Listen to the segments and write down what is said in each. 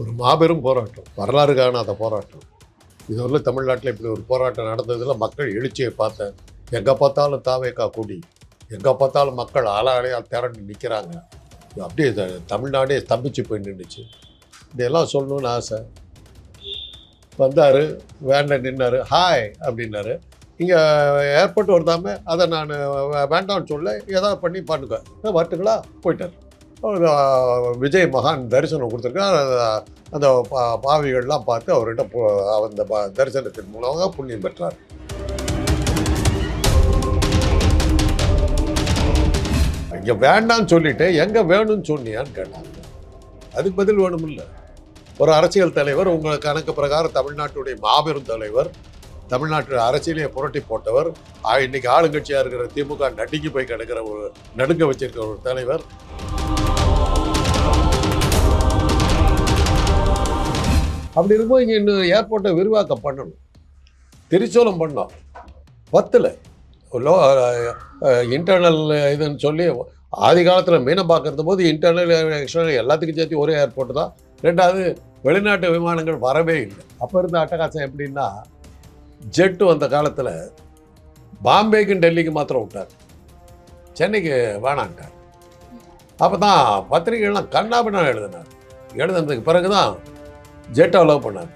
ஒரு மாபெரும் போராட்டம் வரலாறு காணாத போராட்டம். இதுவரை தமிழ்நாட்டில் இப்படி ஒரு போராட்டம் நடந்ததில் மக்கள் எழுச்சியை பார்த்தேன் எங்கே பார்த்தாலும் தாவேக்கா கூடி எங்கே பார்த்தாலும் மக்கள் ஆளாளையால் திரண்டு நிற்கிறாங்க அப்படியே தமிழ்நாடே ஸ்தம்பிச்சு போய் நின்றுச்சு இதெல்லாம் சொல்லணும்னு ஆசை. வந்தார் வேண்ட நின்னார் ஹாய் அப்படின்னாரு. இங்கே ஏர்போர்ட் வருதாமல் அதை நான் வேண்டாம்னு சொல்ல ஏதாவது பண்ணி பண்ணுங்க வரட்டுங்களா? போயிட்டார். விஜய் மகான் தரிசனம் கொடுத்துருக்கார். அந்த பா- பாவிகள்லாம் பார்த்து அவர்கிட்ட போ- அந்த ப- தரிசனத்தின் மூலமாக புண்ணியம் பெற்றார். இங்கே வேண்டாம்னு சொல்லிட்டு எங்கே வேணும்னு சொன்னியான்னு கேட்டாங்க. அதுக்கு பதில் வேணுமில்ல. ஒரு அரசியல் தலைவர் உங்கள் கணக்கு பிரகாரம் தமிழ்நாட்டுடைய மாபெரும் தலைவர் தமிழ்நாட்டு அரசியலையே புரட்டி போட்டவர் ஆ, இன்னைக்கு ஆளுங்கட்சியாக இருக்கிற திமுக நடுங்கி போய் கிடக்கிற ஒரு நடுங்க வச்சிருக்கிற ஒரு தலைவர். அப்படி இருக்கும்போது இங்கே இன்னும் ஏர்போர்ட்டை விரிவாக்கம் பண்ணணும். திருச்சோலம் பண்ணோம். பத்தில். லோ இன்டர்னல் இதுன்னு சொல்லி ஆதி காலத்தில் மீனை பார்க்குறது போது இன்டர்னல் எக்ஸ்டர்னல் எல்லாத்துக்கும் சேர்த்து ஒரே ஏர்போர்ட் தான். ரெண்டாவது வெளிநாட்டு விமானங்கள் வரவே இல்லை. அப்போ இருந்த அட்டகாசம் எப்படின்னா ஜெட்டு வந்த காலத்தில் பாம்பேக்கும் டெல்லிக்கு மாத்திரம் விட்டார். சென்னைக்கு வேணான்ட்டார் அப்போ தான் பத்திரிகைகள்லாம் கண்ணாபின்னா எழுதினார். எழுதுனதுக்கு பிறகு தான் ஜெட் அலோவ் பண்ணார்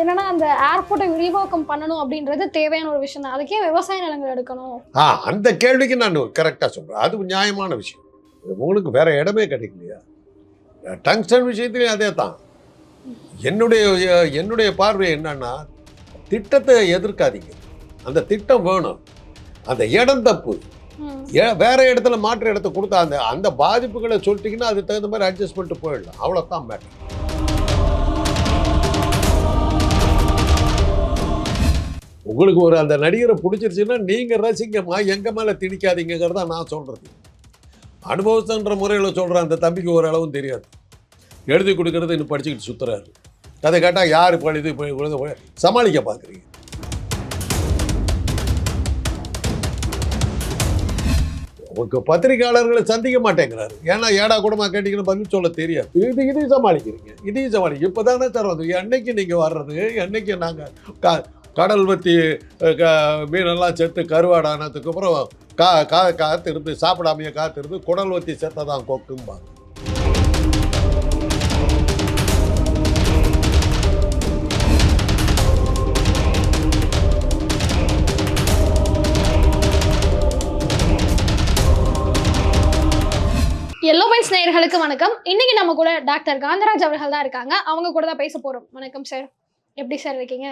என்னன்னா அந்த ஏர்போர்ட்டை விரிவாக்கம் பண்ணணும் அப்படின்றது தேவையான ஒரு விஷயம் தான். அதுக்கே விவசாய நிலங்கள் எடுக்கணும். ஆ அந்த கேள்விக்கு நான் கரெக்டாக சொல்கிறேன் அது நியாயமான விஷயம். உங்களுக்கு வேற இடமே கிடைக்கலையா? டங்ஸ்டன் விஷயத்துலையும் அதே தான் என்னுடைய என்னுடைய பார்வை என்னன்னா திட்டத்தை எதிர்க்காதீங்க. அந்த திட்டம் வேணும். அந்த இடம் தப்பு. வேற இடத்துல மாற்று இடத்த கொடுத்தா அந்த அந்த பாதிப்புகளை சொல்லிட்டீங்கன்னா அதுக்கு தகுந்த மாதிரி அட்ஜஸ்ட் பண்ணிட்டு போயிடலாம். அவ்வளோதான் மேட்டர் உங்களுக்கு ஒரு அந்த நடிகரை பிடிச்சிருச்சுன்னா நீங்கள் ரசிங்கம்மா எங்கள் மேலே திணிக்காதீங்கிறத நான் சொல்கிறது அனுபவத்தன்ற முறையில் சொல்கிறேன் அந்த தம்பிக்கு ஓரளவும் தெரியாது. எழுதி கொடுக்கறது இன்னும் படிச்சுக்கிட்டு சுற்றுறாரு அதை கேட்டால் யார் பழுது இப்போ சமாளிக்க பார்க்குறீங்க பத்திரிகையாளர்களை சந்திக்க மாட்டேங்கிறாரு. ஏன்னா ஏடா கூடமா கேட்டீங்கன்னு பதில் சொல்ல தெரியாது. இது இதையும் சமாளிக்கிறீங்க. இதையும் சமாளிக்க இப்போ தானே சார் வந்து என்னைக்கு நீங்கள் வர்றது? என்னைக்கு நாங்கள் கடல் வத்தி க- மீனெல்லாம் செத்து கருவாடானதுக்கு அப்புறம் கா கா காத்திருந்து சாப்பிடாமையே காத்திருந்து குடல் வத்தி சேர்த்ததான் கொக்கும்பாங்க. எல்லோ நேயர்களுக்கு வணக்கம். இன்னைக்கு நம்ம கூட டாக்டர் காந்தராஜ் அவர்கள் தான் இருக்காங்க. அவங்க கூட தான் பேச போறோம். வணக்கம் சார் எப்படி சார் இருக்கீங்க?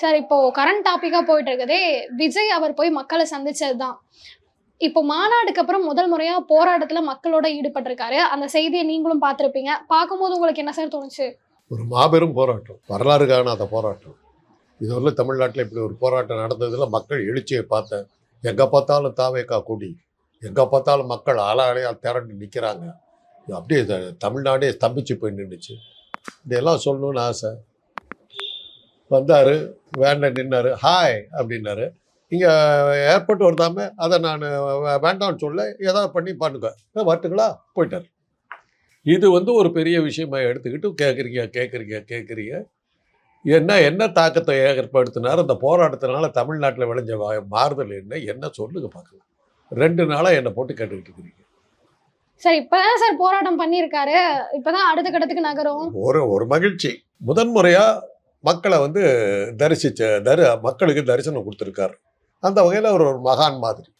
சார் இப்போ கரண்ட் டாபிக்கா போயிட்டு இருக்குதே. விஜய் அவர் போய் மக்களை சந்திச்சது தான். இப்போ மாநாடுக்கு அப்புறம் முதல் முறையா போராட்டத்துல மக்களோட ஈடுபட்டிருக்காரு. அந்த செய்தியை நீங்களும் பார்த்துருப்பீங்க. பார்க்கும்போது உங்களுக்கு என்ன சார் தோணுச்சு? ஒரு மாபெரும் போராட்டம். வரலாறு காணாத போராட்டம். இதுவரை தமிழ்நாட்டில் இப்படி ஒரு போராட்டம் நடந்ததில் மக்கள் எழுச்சியை பார்த்தேன். எங்கே பார்த்தாலும் தாவேக்கா கூடி. எங்கே பார்த்தாலும் மக்கள் ஆளாளையால் திரண்டு நிற்கிறாங்க அப்படியே தமிழ்நாடே ஸ்தம்பிச்சு போய் நின்றுச்சு இதெல்லாம் சொல்லணும்னு ஆசை. வந்தார் வேண்ட நின்னார் ஹாய் அப்படின்னாரு. இங்கே ஏர்போர்ட் வருதாம அதை நான் வேண்டாம்னு சொல்ல ஏதாவது பண்ணி பண்ணுங்க வரட்டுங்களா? போயிட்டார். இது வந்து ஒரு பெரிய விஷயமா எடுத்துக்கிட்டு கேட்குறீங்க கேட்குறீங்க கேட்குறீங்க என்ன என்ன தாக்கத்தை ஏற்படுத்தினார்? அந்த போராட்டத்தினால தமிழ்நாட்டில் விளைஞ்ச வா- மாறுதல் என்ன? என்ன சொல்லுங்க பார்க்கலாம். ரெண்டு நாளாக என்னை போட்டு கேட்டுக்கிட்டு இருக்கிறீங்க. சார் இப்பதான் சார் போராட்டம் பண்ணியிருக்காரு. இப்பதான் அடுத்த கட்டத்துக்கு நகரும். ஒரு ஒரு மகிழ்ச்சி. முதன்முறையாக மக்களை வந்து தரிசிச்ச தரி மக்களுக்கு தரிசனம் கொடுத்துருக்காரு. அந்த வகையில் அவர் ஒரு மகான் மாதிரி.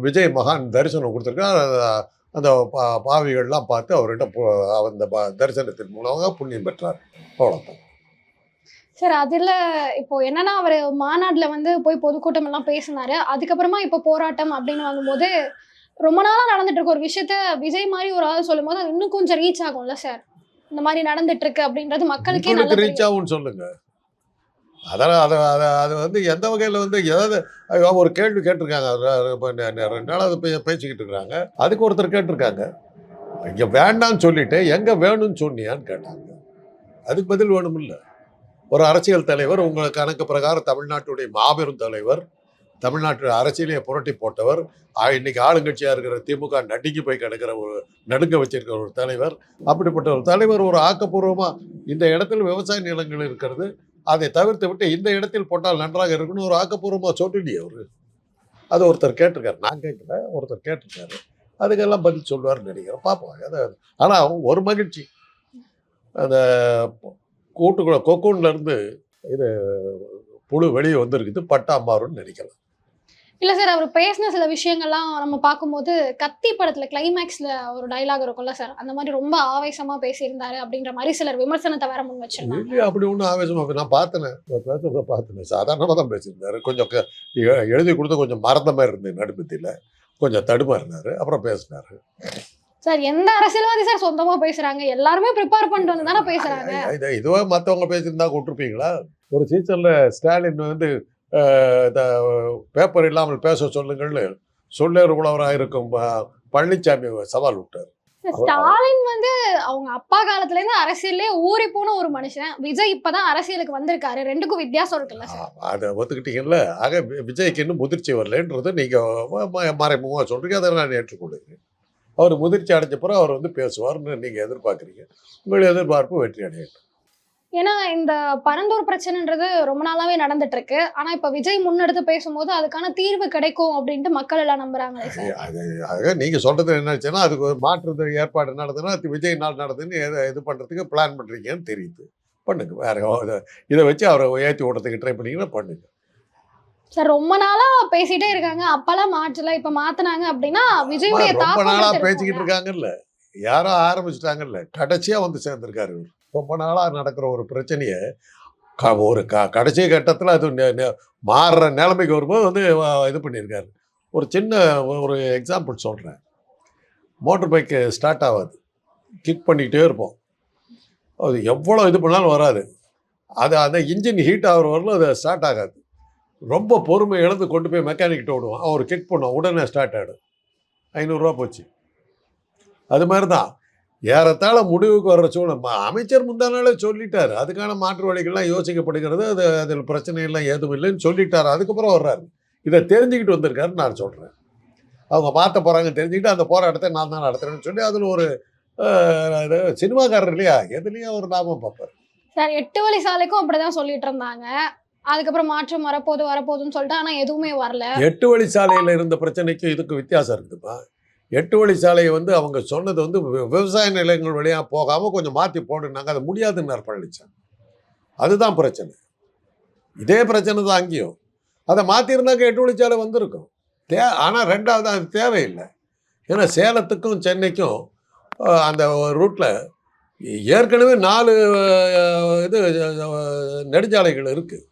விஜய் மகான் தரிசனம் கொடுத்துருக்கார். அந்த- பா பாவிகள்லாம் பார்த்து அவர்கிட்ட அந்த தரிசனத்தின் மூலமாக புண்ணியம் பெற்றார். அவ்வளோதான் சார் அதுல இப்போ என்னன்னா அவர் மாநாட்டுல வந்து போய் பொதுக்கூட்டம் எல்லாம் பேசினாரு. அதுக்கப்புறமா இப்போ போராட்டம் அப்படின்னு வாங்கும்போது ரொம்ப நாளா நடந்துட்டு இருக்க ஒரு விஷயத்த விஜய் மாதிரி ஒரு ஆள் சொல்லும்போது அது இன்னும் கொஞ்சம் ரீச் ஆகும்ல சார்? இந்த மாதிரி நடந்துட்டு இருக்கு அப்படின்றது மக்களுக்கே நல்லா ரீச். ஆகும்னு சொல்லுங்க. அதெல்லாம் அதை அதை அது வந்து எந்த வகையில் வந்து ஏதாவது ஒரு கேள்வி கேட்டிருக்காங்க. ரெண்டு நாள் அதை பேசிக்கிட்டு இருக்காங்க. அதுக்கு ஒருத்தர் கேட்டிருக்காங்க. இங்கே வேண்டாம்னு சொல்லிட்டு எங்கே வேணும்னு சொன்னியான்னு கேட்டாங்க. அதுக்கு பதில் வேணுமில்ல. ஒரு அரசியல் தலைவர் உங்கள் கணக்கு பிரகாரம் தமிழ்நாட்டுடைய மாபெரும் தலைவர் தமிழ்நாட்டு அரசியலையே புரட்டி போட்டவர் இன்னைக்கு ஆளுங்கட்சியாக இருக்கிற திமுக நடுங்கி போய் கிடக்கிற ஒரு நடுங்க வச்சிருக்கிற ஒரு தலைவர். அப்படிப்பட்ட ஒரு தலைவர் ஒரு ஆக்கப்பூர்வமாக இந்த இடத்துல விவசாய நிலங்கள் இருக்கிறது அதை தவிர்த்து விட்டு இந்த இடத்தில் போட்டால் நன்றாக இருக்குன்னு ஒரு ஆக்கப்பூர்வமாக சொல்லிடி அவர். அது ஒருத்தர் கேட்டிருக்காரு. நான் கேட்கல ஒருத்தர் கேட்டிருக்காரு. அதுக்கெல்லாம் பதில் சொல்லுவார்னு நினைக்கிறேன். பார்ப்போம். அதை ஆனால் ஒரு மகிழ்ச்சி. அந்த கூட்டுக்குள்ள கொக்கூன்ல இருந்து இது புழு வெளியே வந்திருக்குது பட்டா மாறும்னு நினைக்கலாம் இல்ல சார் அவர் பேசின சில விஷயங்கள்லாம் நம்ம பார்க்கும்போது கத்தி படத்துல கிளைமேக்ஸ்ல ஒரு டயலாக் இருக்கும்ல சார். அந்த மாதிரி ரொம்ப ஆவேசமா பேசியிருந்தாரு அப்படின்ற மாதிரி சிலர் விமர்சனத்தை வேற முன் வச்சிருந்தாங்க. அப்படி ஒன்றும் ஆவேசமாக நான் பார்த்தேனே. பேசுறத பார்த்தேனே. சாதாரணமாக தான் பேசியிருந்தாரு. கொஞ்சம் எழுதி கொடுத்து கொஞ்சம் மறந்த மாதிரி இருந்தது நடுப்பத்தியில். கொஞ்சம் தடுமாறினாரு அப்புறம் பேசினாரு. சார் எந்த அரசியல்வாதி சார் சொந்தமா பேசுறாங்க? எல்லாருமே ப்ரிப்பேர் பண்ணிட்டு வந்து தானே பேசுறாங்க இது இதுவே மற்றவங்க பேசியிருந்தா விட்டுருப்பீங்களா ஒரு சீசனில் ஸ்டாலின் வந்து பேப்பர் இல்லாமல் பேச சொல்லுங்கள்னு சொல்லேறு புலவராக இருக்கும் பழனிசாமி சவால் விட்டார். ஸ்டாலின் வந்து அவங்க அப்பா காலத்துல இருந்து அரசியல்லே ஊறி போன ஒரு மனுஷன். விஜய் இப்பதான் அரசியலுக்கு வந்திருக்காரு. ரெண்டுக்கும் வித்தியாசம் இருக்குல்ல அதை ஒத்துக்கிட்டீங்கல்ல? ஆக விஜய்க்கு இன்னும் முதிர்ச்சி வரலன்றது நீங்கள் மறைமுகமாக சொல்கிறீங்க அதை நான் ஏற்றுக்கொள்கிறேன். அவர் முதிர்ச்சி அடைஞ்ச பிறகு அவர் வந்து பேசுவார்னு நீங்கள் எதிர்பார்க்குறீங்க. உங்கள் எதிர்பார்ப்பு வெற்றி அடையட்டும். ஏன்னா இந்த பரந்தூர் பிரச்சனைன்றது ரொம்ப நாளாவே நடந்துட்டு இருக்கு ஆனா இப்ப விஜய் முன்னெடுத்து பேசும்போது அதுக்கான தீர்வு கிடைக்கும் அப்படின்ட்டு மக்கள் எல்லாம் நம்புறாங்களே அது நீங்கள் சொல்கிறது என்னாச்சுன்னா அதுக்கு ஒரு மாற்று ஏற்பாடு நடந்ததுன்னா விஜய் நாள் நடந்துன்னு எதை இது பண்ணுறதுக்கு பிளான் பண்ணுறீங்கன்னு தெரியுது. பண்ணுங்க. வேற இதை- வச்சு அவரை ஏற்றி விடுறதுக்கு ட்ரை பண்ணீங்கன்னா பண்ணுங்க. சார் ரொம்ப நாளா பேசிட்டே இருக்காங்க. அப்பெல்லாம் மாற்றல. இப்ப மாத்துனாங்க அப்படின்னா விஜயுடைய ரொம்ப எடுத்து பேசிக்கிட்டு. இருக்காங்கல்ல. யாரோ ஆரம்பிச்சிட்டாங்கல்ல. கடைசியாக வந்து சேர்ந்திருக்காரு ரொம்ப நாளாக நடக்கிற ஒரு பிரச்சனையை க ஒரு க கடைசி கட்டத்தில் அது மாறுற நிலைமைக்கு வரும்போது வந்து இது பண்ணியிருக்காரு. ஒரு சின்ன ஒரு எக்ஸாம்பிள் சொல்கிறேன் மோட்டர் பைக்கு ஸ்டார்ட் ஆகாது. கிக் பண்ணிக்கிட்டே இருப்போம். அது எவ்வளோ இது பண்ணாலும் வராது. அது அந்த இன்ஜின் ஹீட் ஆகிற வரலும் அது ஸ்டார்ட் ஆகாது. ரொம்ப பொறுமை இழந்து கொண்டு போய் மெக்கானிக்கிட்ட விடுவோம் அவர் கிக் பண்ணுவோம் உடனே ஸ்டார்ட் ஆகிடும் ஐநூறுரூவா போச்சு. அது மாதிரி தான் ஏறத்தாழ முடிவுக்கு வர்ற சூழ்நிலை. அமைச்சர் முந்தா நாளே அதுக்கான மாற்று வழிகள்லாம் யோசிக்கப்படுகிறது. அது அதில் பிரச்சனை எல்லாம் எதுவும் இல்லைன்னு சொல்லிட்டார். அதுக்கப்புறம் வர்றாரு. இதை தெரிஞ்சுக்கிட்டு வந்திருக்காருன்னு நான் சொல்கிறேன் அவங்க மாற்ற போகிறாங்க தெரிஞ்சுக்கிட்டு அந்த போராட்டத்தை நான் தான் நடத்துறேன்னு சொல்லி அதில் ஒரு இது சினிமாக்காரர் இல்லையா? எதுலேயும் ஒரு லாபம் பார்ப்பார். சார் எட்டு வழி சாலைக்கும் அப்படிதான் சொல்லிட்டு இருந்தாங்க. அதுக்கப்புறம் மாற்றம் வரப்போகுது வரப்போகுதுன்னு சொல்லிட்டு ஆனா எதுவுமே வரல. எட்டு வழி சாலையில் இருந்த பிரச்சனைக்கும் இதுக்கு வித்தியாசம் இருக்குதுப்பா. எட்டு வழி சாலையை வந்து அவங்க சொன்னது வந்து விவசாய நிலங்கள் வழியாக போகாமல் கொஞ்சம் மாற்றி போடுனாங்க அது முடியாதுன்னு பழனிச்சாங்க அதுதான் பிரச்சனை. இதே பிரச்சனை தான் அங்கேயும். அதை மாற்றிருந்தாக்க எட்டு வழி சாலை வந்திருக்கும். தே ஆனால் ரெண்டாவது அது தேவையில்லை. ஏன்னா சேலத்துக்கும் சென்னைக்கும் அந்த ரூட்டில் ஏற்கனவே நாலு இது நெடுஞ்சாலைகள் இருக்குது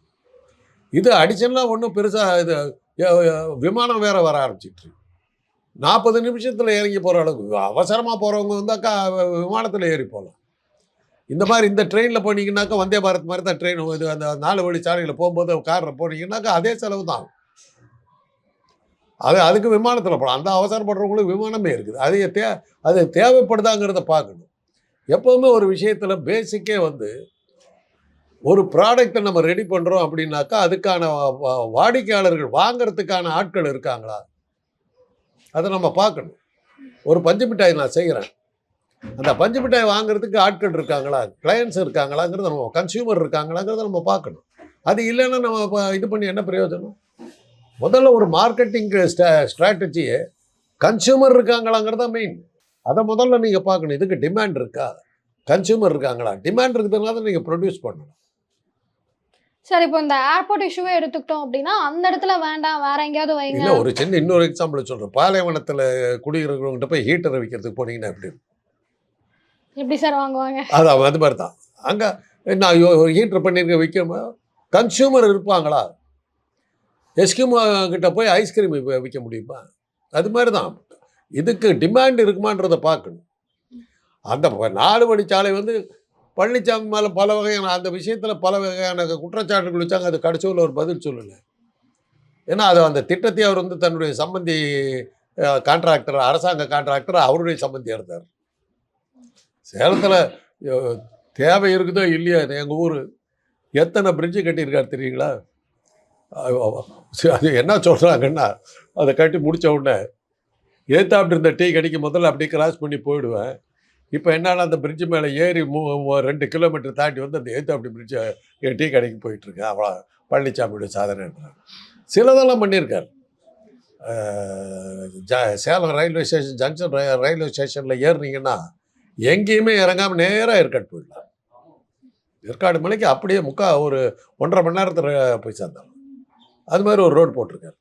இது அடிஷனலாக ஒன்றும் பெருசாக இது விமானம் வேற வர ஆரம்பிச்சிட்டு நாற்பது நிமிஷத்தில் இறங்கி போகிற அளவுக்கு அவசரமாக போகிறவங்க வந்தாக்கா விமானத்தில் ஏறி போகலாம் இந்த மாதிரி இந்த ட்ரெயினில் போனீங்கன்னாக்கா வந்தே பாரத் மாதிரி தான் ட்ரெயின் இது அந்த நாலு வழி சாலையில் போகும்போது காரில் போனீங்கன்னாக்கா அதே செலவு தான். அது அதுக்கு விமானத்தில் போகலாம் அந்த அவசரப்படுறவங்களுக்கு விமானமே இருக்குது. அது தே அது தேவைப்படுதாங்கிறத பார்க்கணும். எப்போவுமே ஒரு விஷயத்தில் பேசிக்கே வந்து ஒரு ப்ராடக்ட்டை நம்ம ரெடி பண்ணுறோம் அப்படின்னாக்கா அதுக்கான வா- வாடிக்கையாளர்கள் வாங்குறதுக்கான ஆட்கள் இருக்காங்களா? அதை நம்ம பார்க்கணும். ஒரு பஞ்சு மிட்டாய் நான் செய்கிறேன் அந்த பஞ்சு மிட்டாய் வாங்குறதுக்கு ஆட்கள் இருக்காங்களா? கிளையன்ஸ் இருக்காங்களாங்கிறத நம்ம கன்சியூமர் இருக்காங்களாங்கிறத நம்ம பார்க்கணும். அது இல்லைன்னா நம்ம இப்போ இது பண்ணி என்ன பிரயோஜனம்? முதல்ல ஒரு மார்க்கெட்டிங் ஸ்ட்ராட்டஜியை கன்சியூமர் இருக்காங்களாங்கிறது தான் மெயின் அதை முதல்ல நீங்கள் பார்க்கணும். இதுக்கு டிமாண்ட் இருக்கா? கன்சியூமர் இருக்காங்களா? டிமாண்ட் இருக்கிறதுனால தான் நீங்கள் ப்ரொடியூஸ் பண்ணணும். சார் இப்போ இந்த ஏர்போர்ட் இஷ்யூவே எடுத்துக்கிட்டோம் அப்படின்னா அந்த இடத்துல வேண்டாம் வேற எங்கேயாவது வைங்க. இல்லை ஒரு சின்ன இன்னொரு எக்ஸாம்பிள் சொல்கிறேன் பாலைவனத்தில் குடியிருக்கிறவங்ககிட்ட போய் ஹீட்டரை விற்கிறதுக்கு போனீங்கன்னா எப்படி? எப்படி சார் வாங்குவாங்க? அது அவ- அது மாதிரி தான். அங்கே நான் ஒரு ஹீட்டர் பண்ணியிருக்க விற்க கன்சியூமர் இருப்பாங்களா? எஸ்கிமோ கிட்ட போய் ஐஸ்கிரீம் விற்க முடியுமா? அது மாதிரி தான். இதுக்கு டிமாண்ட் இருக்குமான்றதை பார்க்கணும். அந்த நாலு வழி சாலை வந்து பழனிசாமி மேலே பல வகையான அந்த விஷயத்தில் பல வகையான குற்றச்சாட்டுகள் வச்சாங்க. அது கடைசியில் ஒரு பதில் சொல்லலை. ஏன்னா அது அந்த திட்டத்தை அவர் வந்து தன்னுடைய சம்பந்தி கான்ட்ராக்டர் அரசாங்க கான்ட்ராக்டர் அவருடைய சம்பந்தி இருந்தார். சேலத்தில் தேவை இருக்குதோ இல்லையோ எங்கள் ஊர். எத்தனை பிரிட்ஜு கட்டியிருக்கார் தெரியுங்களா? சரி, அது என்ன சொல்கிறாங்கன்னா அதை கட்டி முடித்த உடனே ஏத்தாப்பிட்டு இருந்த டீ கடைக்கு முதல்ல அப்படியே கிராஸ் பண்ணி போயிடுவேன். இப்போ என்னன்னா அந்த பிரிட்ஜு மேலே ஏறி மூ ரெண்டு கிலோமீட்டர் தாண்டி வந்து அந்த ஏற்று பிரிட்ஜை என் டீ கடைக்கு போயிட்டுருக்கேன் அவ்வளோ பழனிசாமியோட சாதனைன்றார் சிலதெல்லாம் பண்ணியிருக்கார். ஜ- Salem railway station junction railway ஸ்டேஷனில் ஏறுனீங்கன்னா எங்கேயுமே இறங்காமல் நேராக ஏற்காடு போயிடலாம். ஏற்காடு மலைக்கு அப்படியே முக்கா ஒரு ஒன்றரை மணி நேரத்தில் போய் சேர்ந்தாங்க அது மாதிரி ஒரு ரோடு போட்டிருக்காரு.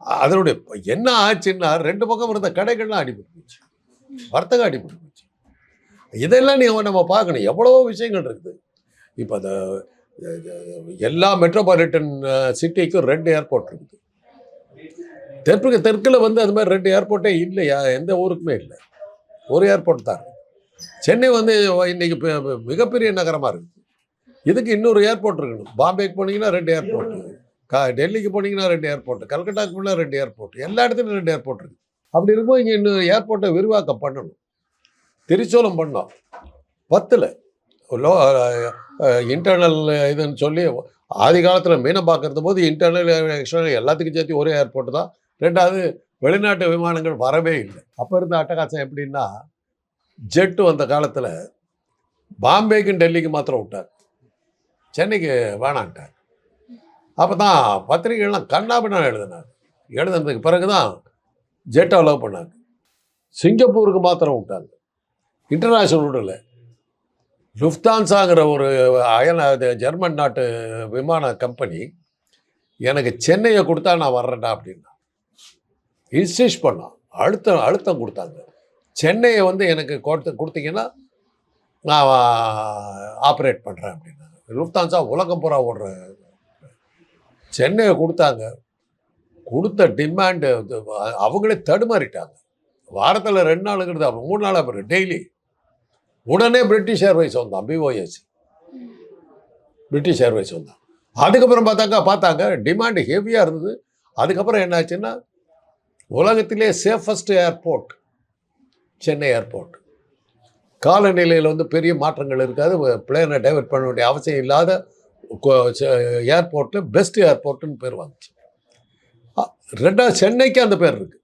அதனுடைய என்ன ஆச்சுன்னா ரெண்டு பக்கம் இருந்த கடைகள்லாம் அடிபட்டு போச்சு வர்த்தகம் அடிபட்டு இதெல்லாம் நீ நம்ம பார்க்கணும். எவ்வளவோ விஷயங்கள் இருக்குது. இப்போ அந்த எல்லா மெட்ரோபாலிட்டன் சிட்டிக்கும் ரெண்டு ஏர்போர்ட் இருக்குது. தெற்கு தெற்கில் வந்து அது மாதிரி ரெண்டு ஏர்போர்ட்டே இல்லையா? எந்த ஊருக்குமே இல்லை. ஒரு ஏர்போர்ட் தான் சென்னை வந்து இன்னைக்கு மிகப்பெரிய நகரமாக இருக்குது. இதுக்கு இன்னொரு ஏர்போர்ட் இருக்கணும். பாம்பேக்கு போனீங்கன்னா ரெண்டு ஏர்போர்ட் கா டெல்லிக்கு போனீங்கன்னா ரெண்டு ஏர்போர்ட் கல்கட்டாக்கு போனால் ரெண்டு ஏர்போர்ட் எல்லா இடத்துலையும் ரெண்டு ஏர்போர்ட் இருக்குது. அப்படி இருக்கும்போது இங்கே இன்னும் ஏர்போர்ட்டை விரிவாக்கம் பண்ணணும். திருச்சோலம் பண்ணோம். பத்தில். லோ இன்டர்னல் இதுன்னு சொல்லி ஆதி காலத்தில் மீனை பார்க்கறது போது இன்டர்னல் எக்ஸ்டர்னல் எல்லாத்துக்கும் சேர்த்து ஒரே ஏர்போர்ட் தான். ரெண்டாவது வெளிநாட்டு விமானங்கள் வரவே இல்லை. அப்போ இருந்த அட்டகாசம் எப்படின்னா ஜெட்டு வந்த காலத்தில் பாம்பேக்கும் டெல்லிக்கு மாத்திரம் விட்டார். சென்னைக்கு வேணான்ட்டார். அப்போ தான் பத்திரிகைகள்லாம் கண்ணாபின்னா எழுதினார். எழுதுனதுக்கு பிறகு தான் ஜெட் அலோவ் பண்ணாங்க. சிங்கப்பூருக்கு மாத்திரம் விட்டாங்க. இன்டர்நேஷ்னல் விடல லுஃப்தான்ஸாங்கிற ஒரு அயன் ஜெர்மன் நாட்டு விமான கம்பெனி எனக்கு சென்னையை கொடுத்தா நான் வர்றேன்டா அப்படின்னா இன்சிஸ்ட் பண்ணான் அழுத்தம் அழுத்தம் கொடுத்தாங்க. சென்னையை வந்து எனக்கு கொடுத்து கொடுத்தீங்கன்னா நான் ஆப்ரேட் பண்ணுறேன் அப்படின்னா லுஃப்தான்ஸா உலகம் பூரா ஓடுற சென்னையை கொடுத்தாங்க. கொடுத்த டிமாண்டு அவங்களே தடுமாறிட்டாங்க. வாரத்தில் ரெண்டு நாளுங்கிறது அப்ப மூணு நாள் அப்புறம் டெய்லி உடனே பிரிட்டிஷ் ஏர்வைஸ் வந்தான் P O S British Airways வந்தான். அதுக்கப்புறம் பார்த்தாங்க பார்த்தாங்க டிமாண்டு ஹெவியாக இருந்தது. அதுக்கப்புறம் என்னாச்சுன்னா உலகத்திலே சேஃபஸ்ட் ஏர்போர்ட் சென்னை ஏர்போர்ட் காலநிலையில் வந்து பெரிய மாற்றங்கள் இருக்காது. பிளேனை டைவர்ட் பண்ண வேண்டிய அவசியம் இல்லாத ஏர்போர்ட்டில் பெஸ்ட் ஏர்போர்ட்டுன்னு பேர் வந்துச்சு. ரெண்டாவது சென்னைக்கு அந்த பேர் இருக்குது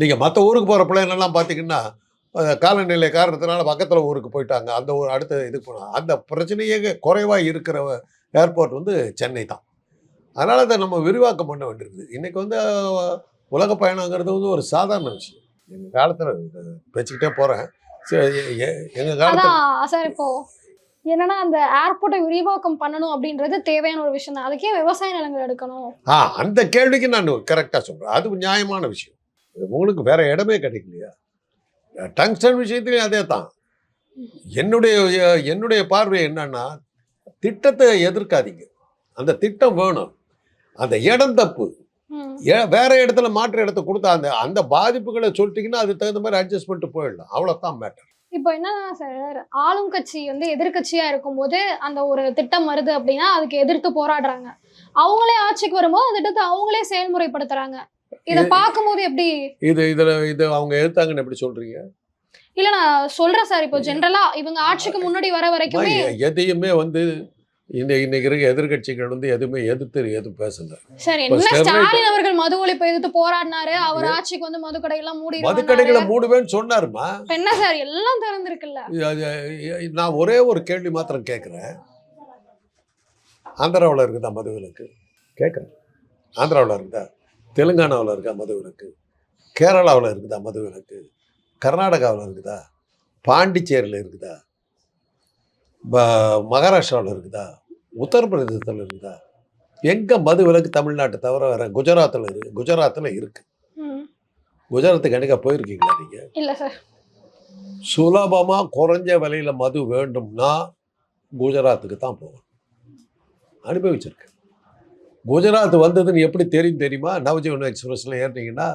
நீங்கள் மற்ற ஊருக்கு போகிற பிளேனெல்லாம் பார்த்தீங்கன்னா காலநிலை காரணத்தினால பக்கத்தில் ஊருக்கு போயிட்டாங்க. அந்த ஊர் அடுத்த இதுக்கு போனாங்க. அந்த பிரச்சனையே குறைவாக இருக்கிற ஏர்போர்ட் வந்து சென்னை தான். அதனால் அதை நம்ம விரிவாக்கம் பண்ண வேண்டியிருக்குது. இன்றைக்கி வந்து உலக பயணங்கிறது வந்து ஒரு சாதாரண விஷயம். எங்கள் காலத்தில் பேச்சுக்கிட்டே போகிறேன் எங்கள் காலத்தில் சார் இப்போ என்னன்னா அந்த ஏர்போர்ட்டை விரிவாக்கம் பண்ணணும் அப்படின்றது தேவையான ஒரு விஷயம் தான். அதுக்கே விவசாய நிலங்கள் எடுக்கணும். ஆ அந்த கேள்விக்கு நான் கரெக்டாக சொல்கிறேன் அது நியாயமான விஷயம். உங்களுக்கு வேற இடமே கிடைக்கலையா? டங்ஸ்டன் விஷயத்துலையும் அதே தான் என்னுடைய என்னுடைய பார்வை என்னன்னா திட்டத்தை எதிர்க்காதீங்க. அந்த திட்டம் வேணும். அந்த இடம் தப்பு. வேற இடத்துல மாற்று இடத்த கொடுத்தா அந்த அந்த பாதிப்புகளை சொல்லிட்டீங்கன்னா அதுக்கு தகுந்த மாதிரி அட்ஜஸ்ட் பண்ணிட்டு போயிடலாம். அவ்வளோதான் மேட்டர் இப்போ என்னன்னா சார் ஆளும் கட்சி வந்து எதிர்க்கட்சியா இருக்கும்போது அந்த ஒரு திட்டம் வருது அப்படின்னா அதுக்கு எதிர்த்து போராடுறாங்க. அவங்களே ஆட்சிக்கு வரும்போது அந்த திட்டத்தை அவங்களே செயல்முறைப்படுத்துறாங்க. இத பார்க்கும்போது எப்படி? இது இதில் இது அவங்க எதிர்த்தாங்கன்னு எப்படி சொல்கிறீங்க இல்ல நான் சொல்றேன் சார். இப்போ ஜென்ரலா இவங்க ஆட்சிக்கு முன்னாடி வர வரைக்குமே எதையுமே வந்து இந்த இன்னைக்கு இருக்க எதிர்கட்சிகள் வந்து எதுவுமே எதிர்த்து எதுவும் பேசல. சார் என்ன ஸ்டாலின் அவர்கள் மது ஒழிப்பை எதிர்த்து போராடினாரு. அவர் ஆட்சிக்கு வந்து மது கடையெல்லாம் மூடி மதுக்கடைகளை மூடுவேன்னு சொன்னாருமா என்ன சார்? எல்லாம் திறந்திருக்குல்ல. நான் ஒரே ஒரு கேள்வி மாத்திரம் கேட்குறேன் ஆந்திராவில் இருக்குதா மது விலக்கு கேட்குறேன் ஆந்திராவில் இருக்குதா? தெலுங்கானாவில் இருக்கா மது விலக்கு? கேரளாவில் இருக்குதா மது விலக்கு? கர்நாடகாவில் இருக்குதா? பாண்டிச்சேரியில் இருக்குதா? மகாராஷ்டிராவில் இருக்குதா? உத்தரப்பிரதேசத்தில் இருக்குதா? எங்கே மது விலக்கு தமிழ்நாட்டை தவிர வேற குஜராத்தில் இருக்கு குஜராத்தில் இருக்கு. ம். குஜராத்துக்கு என்னைக்கா போயிருக்கீங்களா நீங்கள் இல்ல சார். சுலபமாக குறைஞ்ச விலையில் மது வேண்டும்னா குஜராத்துக்கு தான் போகணும். அனுபவிச்சிருக்கேன். குஜராத் வந்ததுன்னு எப்படி தெரியும் தெரியுமா? நவஜீவன் எக்ஸ்பிரஸில் ஏறினீங்கன்னா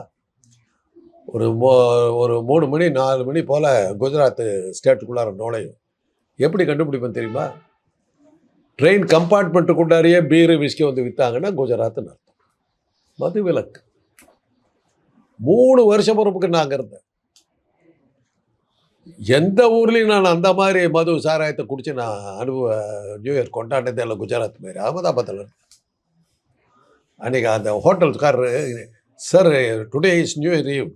ஒரு மோ ஒரு மூணு மணி நாலு மணி போல் குஜராத் ஸ்டேட்டுக்குள்ளார நுழையும். எப்படி கண்டுபிடிப்பேன் தெரியுமா? ட்ரெயின் கம்பார்ட்மெண்ட்டுக்குள்ளாரியே பீரு விஸ்கி வந்து விற்றாங்கன்னா குஜராத்னு அர்த்தம். மது விலக்கு மூணு வருஷம் பொறுப்புக்கு நாங்கள் இருந்தேன். எந்த ஊர்லேயும் நான் அந்த மாதிரி மது சாராயத்தை குடிச்சு நான் அனுபவ நியூ இயர் கொண்டாடினதே இல்லை குஜராத் மாதிரி. அகமதாபாத்தில் இருந்தேன் அன்றைக்கி அந்த ஹோட்டல்காரரு sir today is new year eve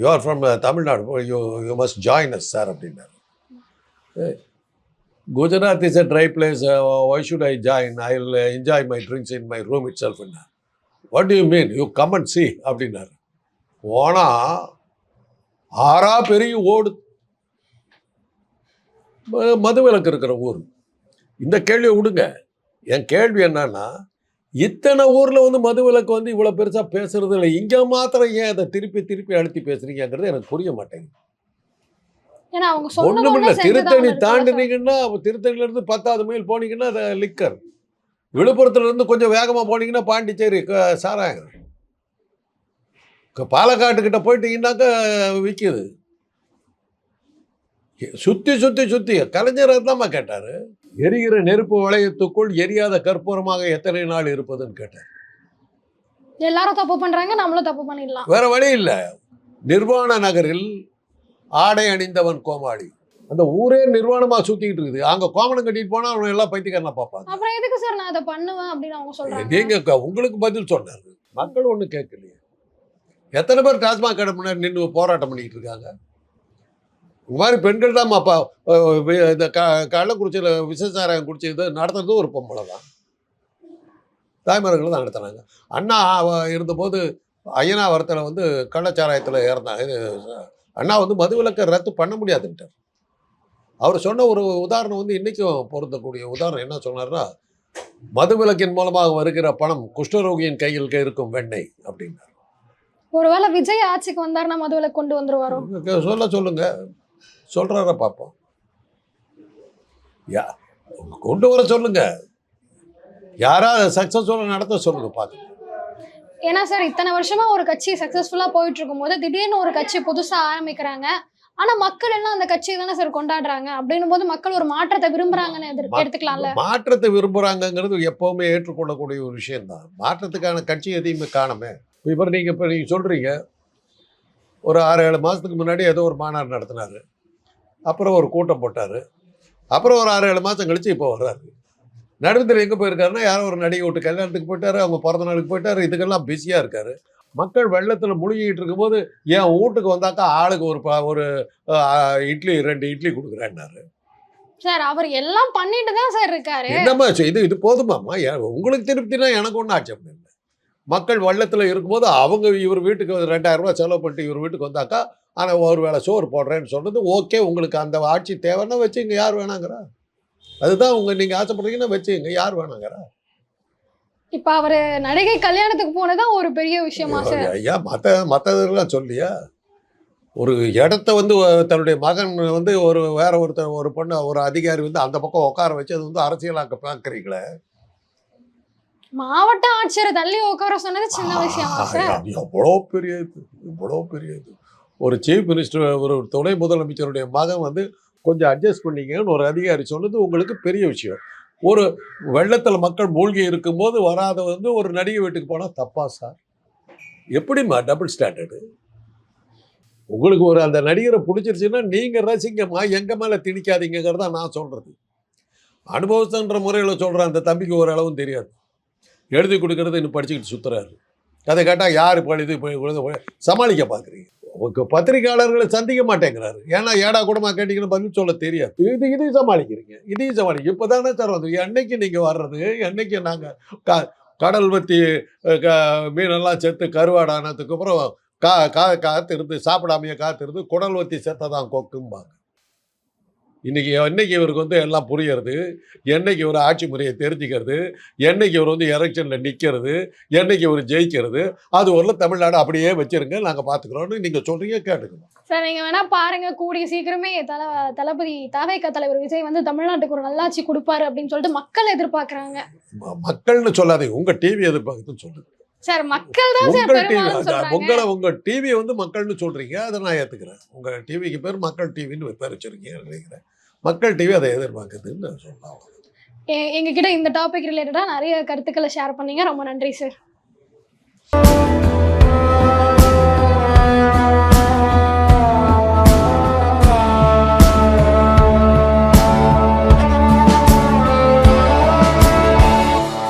you are from Tamil Nadu you you must join us sir அப்படின்னாரு. Gujarat is a dry place why should I join I will enjoy my drinks in my room itself what you mean you come and see அப்படின்னாரு. போனால் ஆறா பெரிய ஓடு. மதுவிலக்கு இருக்கிற ஊர். இந்த கேள்வியை விடுங்க. என் கேள்வி என்னன்னா இத்தனை ஊரில் வந்து மதுவிலக்கு வந்து இவ்வளோ பெருசாக பேசுறது இல்லை. இங்கே மாத்திரம் ஏன் அதை திருப்பி திருப்பி அழுத்தி பேசுறீங்கங்கிறது எனக்கு புரிய மாட்டேங்குது. ஒன்றும் இல்லை திருத்தணி. தாண்டினீங்கன்னா திருத்தணிலேருந்து பத்தாவது மைல் போனீங்கன்னா அது லிக்கர் விழுப்புரத்துல இருந்து கொஞ்சம் வேகமாக போனீங்கன்னா பாண்டிச்சேரி சாராயம். பாலக்காட்டுக்கிட்ட போயிட்டீங்கன்னாக்கா விற்கிது சுற்றி சுற்றி சுற்றி கலைஞர் தான்மா கேட்டார். எரிகிற நெருப்பு வளையத்துக்குள் எரியாத கற்பூரமாக எத்தனை நாள் இருப்பதுன்னு கேட்டார் எல்லாரும் தப்பு பண்றாங்க நம்மளும் தப்பு பண்ணிடலாம். வேற வழி இல்லை. நிர்வாண நகரில் ஆடை அணிந்தவன் கோமாளி. அந்த ஊரே நிர்வாணமாக சுற்றிக்கிட்டு இருக்குது. அங்கே கோமணம் கட்டிட்டு போனால் அவன் எல்லாம் பைத்தியக்காரனா பார்ப்பாங்க அப்புறம் எதுக்கு சார் நான் அதை பண்ணுவேன் அப்படின்னு அவங்க சொல்றாங்க? நீங்க உங்களுக்கு பதில் சொன்னாரு. மக்கள் ஒன்றும் கேட்கலையே. எத்தனை பேர் டாஸ்மாக் கடை முன்னாடி நின்று போராட்டம் பண்ணிக்கிட்டு இருக்காங்க? இந்த மாதிரி பெண்கள் தான் அப்பா இந்த க கள்ளக்குறிச்சியில் விசேஷாராயம் குடிச்சது நடத்துறது ஒரு பொம்பளை தான். தாய்மார்கள் தான் நடத்துனாங்க அண்ணா இருந்தபோது ஐயனாவரத்தில் வந்து கள்ளச்சாராயத்தில் இறந்தாங்க இது அண்ணா வந்து மதுவிலக்கை ரத்து பண்ண முடியாதுன்ட்டார். அவர் சொன்ன ஒரு உதாரணம் வந்து இன்றைக்கும் பொருந்தக்கூடிய உதாரணம் என்ன சொன்னார்னா மதுவிலக்கின் மூலமாக வருகிற பணம் குஷ்டரோகியின் கையில் இருக்கும் வெண்ணெய் அப்படின்னார். ஒருவேளை விஜய் ஆட்சிக்கு வந்தாருன்னா மதுவிலக்கு கொண்டு வந்துருவாரோ? சொல்ல சொல்லுங்க. சொல்றார பார்ப்போம் யா கொண்டு வர சொல்லுங்க. யாராவது சக்சஸ்ஃபுல்லாக நடத்த சொல்லுங்க பார்த்து ஏன்னா சார் இத்தனை வருஷமா ஒரு கட்சி சக்சஸ்ஃபுல்லா போயிட்டு இருக்கும்போது திடீர்னு ஒரு கட்சி புதுசா ஆரம்பிக்கிறாங்க. ஆனா மக்கள் எல்லாம் அந்த கட்சியை தானே சார் கொண்டாடுறாங்க. அப்படின்னும் போது மக்கள் ஒரு மாற்றத்தை விரும்புறாங்கன்னு எடுத்துக்கலாம்ல? மாற்றத்தை விரும்புகிறாங்கங்கிறது எப்பவுமே ஏற்றுக்கொள்ளக்கூடிய ஒரு விஷயம்தான். மாற்றத்துக்கான கட்சி எதையுமே காணுமே. இப்போ நீங்கள் இப்போ நீங்கள் சொல்கிறீங்க ஒரு ஆறு ஏழு மாதத்துக்கு முன்னாடி ஏதோ ஒரு மாநாடு நடத்தினார். அப்புறம் ஒரு கூட்டம் போட்டார். அப்புறம் ஒரு ஆறு ஏழு மாதம் கழிச்சு இப்போ வர்றாரு. நடுவில் எங்கே போயிருக்காருன்னா யாரோ ஒரு நடிகை விட்டு கல்யாணத்துக்கு போயிட்டாரு அவங்க பிறந்த நாளுக்கு போயிட்டாரு இதுக்கெல்லாம் பிஸியாக இருக்காரு. மக்கள் வெள்ளத்தில் முழுகிட்டு இருக்கும்போது என் வீட்டுக்கு வந்தாக்கா ஆளுக்கு ஒரு ப- ஒரு இட்லி ரெண்டு இட்லி கொடுக்குறேன்னாரு. சார் அவர் எல்லாம் பண்ணிட்டு தான் சார் இருக்காரு. என்னம்மா இது- இது போதுமாம்மா? உங்களுக்கு திருப்தினா எனக்கு ஒன்றும் ஆட்சேபம் இல்லை. மக்கள் வள்ளத்தில் இருக்கும்போது அவங்க இவர் வீட்டுக்கு ரெண்டாயிரம் ரூபாய் செலவு பண்ணிட்டு இவர் வீட்டுக்கு வந்தாக்கா ஆனால் ஒரு வேளை சோறு போடுறேன்னு சொல்றது ஓகே உங்களுக்கு அந்த ஆட்சி தேவைன்னா வச்சுங்க யார் வேணாங்கிறா? அதுதான் உங்க நீங்க ஆசைப்படுறீங்கன்னா வச்சுங்க யார் வேணாங்கிறா? இப்ப அவரு நடிகை கல்யாணத்துக்கு போனதான் ஒரு பெரிய விஷயமா சார்? ஐயா மற்ற மற்றதெல்லாம் சொல்லியா? ஒரு இடத்த வந்து தன்னுடைய மகன் வந்து ஒரு வேற ஒருத்தர் ஒரு பொண்ணு ஒரு அதிகாரி வந்து அந்த பக்கம் உட்கார வச்சு அது வந்து அரசியலாக்க பார்க்குறீங்களே மாவட்ட ஆட்சியரை தள்ளி உட்கார சொன்னது சின்ன விஷயமா எவ்வளோ பெரிய இது இவ்வளோ பெரிய இது. ஒரு சீஃப் மினிஸ்டர் ஒரு துணை முதலமைச்சருடைய மகன் வந்து கொஞ்சம் அட்ஜஸ்ட் பண்ணிக்கங்கன்னு ஒரு அதிகாரி சொன்னது உங்களுக்கு பெரிய விஷயம். ஒரு வெள்ளத்தில் மக்கள் மூழ்கி இருக்கும்போது வராத வந்து ஒரு நடிகை வீட்டுக்கு போனால் தப்பா சார் எப்படிம்மா டபுள் ஸ்டாண்டர்டு உங்களுக்கு ஒரு அந்த நடிகரை பிடிச்சிருச்சுன்னா நீங்கள் ரசிங்கம்மா எங்கள் மேலே திணிக்காதீங்கிறத நான் சொல்கிறது அனுபவத்தன்ற முறையில் சொல்கிறேன் அந்த தம்பிக்கு ஓரளவும் தெரியாது. எழுதி கொடுக்கறது இன்னும் படிச்சுக்கிட்டு சுற்றுறாரு அதை கேட்டால் யார் பழுது எழுதி சமாளிக்க பார்க்குறீங்க பத்திரிகையாளர்களை சந்திக்க மாட்டேங்கிறாரு. ஏன்னா ஏடா கூடமா கேட்டீங்கன்னு பதில் சொல்ல தெரியாது. இது இதையும் சமாளிக்கிறீங்க. இதையும் சமாளிக்க இப்போ தானே சார் வந்து என்னைக்கு நீங்கள் வர்றது? என்னைக்கு நாங்கள் க கடல் வத்தி க- மீனெல்லாம் செத்து கருவாடானதுக்கு அப்புறம் கா கா காத்திருந்து சாப்பிடாமையே காத்திருந்து குடல் வத்தி செத்ததான் கொக்கும்பாங்க. இன்னைக்கு என்னைக்கு இவருக்கு வந்து எல்லாம் புரியறது என்னைக்கு இவர் ஆட்சி முறையை தெரிஞ்சுக்கிறது. என்னைக்கு இவர் வந்து எலெக்ஷனில் நிற்கிறது என்னைக்கு இவர் ஜெயிக்கிறது. அது ஒரு தமிழ்நாடு அப்படியே வச்சிருங்க. நாங்கள் பார்த்துக்குறோன்னு நீங்கள் சொல்கிறீங்க கேட்டுக்கணும் சார் நீங்க வேணா பாருங்க. கூடிய சீக்கிரமே தல தளபதி தாவேக தலைவர் விஜய் வந்து தமிழ்நாட்டுக்கு ஒரு நல்லாட்சி கொடுப்பாரு அப்படின்னு சொல்லிட்டு மக்கள் எதிர்பார்க்கறாங்க. மக்கள்னு சொல்லாதீங்க. உங்கள் டிவி எதிர்பார்க்குதுன்னு சொல்லுங்க. சார் மக்கள் தான் சார் டிவி பெரும்பாலும் சொல்றாங்க. உங்களை உங்கள் டிவியை வந்து மக்கள்னு சொல்கிறீங்க அதை நான் ஏற்றுக்கிறேன் உங்கள் டிவிக்கு பேர் மக்கள் டிவின்னு பேர் வச்சுருக்கீங்கன்னு நினைக்கிறேன். மக்கள் டிவி அதை எதிர்பார்க்குதுன்னு நான் சொல்லலாம். எங்ககிட்ட இந்த டாபிக் ரிலேட்டடா நிறைய கருத்துக்களை ஷேர் பண்ணீங்க. ரொம்ப நன்றி சார்